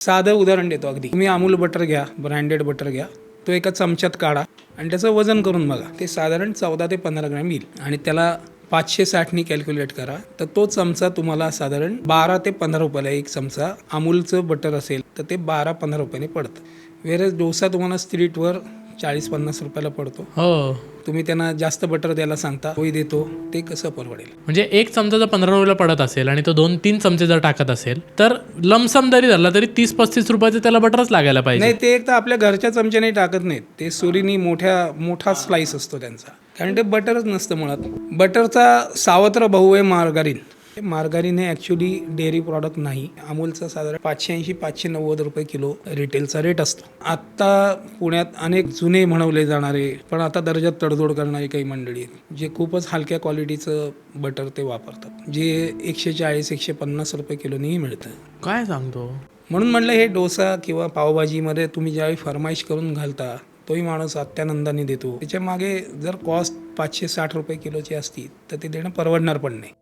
साधं उदाहरण देतो अगदी. तुम्ही अमूल बटर घ्या ब्रँडेड बटर घ्या तो एका चमच्यात काढा आणि त्याचं वजन करून बघा. ते साधारण चौदा ते पंधरा ग्रॅम येईल आणि त्याला पाचशे साठनी कॅल्क्युलेट करा. तर तो चमचा तुम्हाला साधारण बारा ते पंधरा रुपयाला एक चमचा अमूलचं बटर असेल तर ते बारा पंधरा रुपयाने पडतं. वेळेस डोसा तुम्हाला स्ट्रीटवर चाळीस पन्नास रुपयाला पडतो. हो. तुम्ही त्यांना जास्त बटर द्यायला सांगता होई देतो ते कसं परवडेल? म्हणजे एक चमचा जर पंधरा रुपयाला पडत असेल आणि तो दोन तीन चमचे जर टाकत असेल तर लमसम जरी झाला तरी तीस पस्तीस रुपयाचं त्याला बटरच लागायला पाहिजे. नाही ते एक तर आपल्या घरच्या चमच्याने टाकत नाहीत. ते सुरीनी मोठ्या मोठा स्लाइस असतो त्यांचा. कारण ते बटरच नसतं मुळात. बटरचा सावत्र भाऊ आहे मार्गारीन. मार्गारीन हे ॲक्च्युली डेअरी प्रॉडक्ट नाही. अमूलचा साधारण पाचशे ऐंशी पाचशे नव्वद रुपये किलो रिटेलचा रेट असतो. आत्ता पुण्यात अनेक जुने म्हणवले जाणारे पण आता दर्जात तडजोड करणारी काही मंडळी आहेत जे खूपच हलक्या क्वालिटीचं बटर ते वापरतात जे एकशे चाळीस एकशे पन्नास रुपये किलोनीही मिळतं. काय सांगतो? म्हणून म्हणलं हे डोसा किंवा पावभाजीमध्ये तुम्ही ज्यावेळी फरमाईश करून घालता तोही माणूस अत्यानंदाने देतो. त्याच्यामागे जर कॉस्ट पाचशे साठ रुपये किलोची असती तर ते देणं परवडणार पण नाही.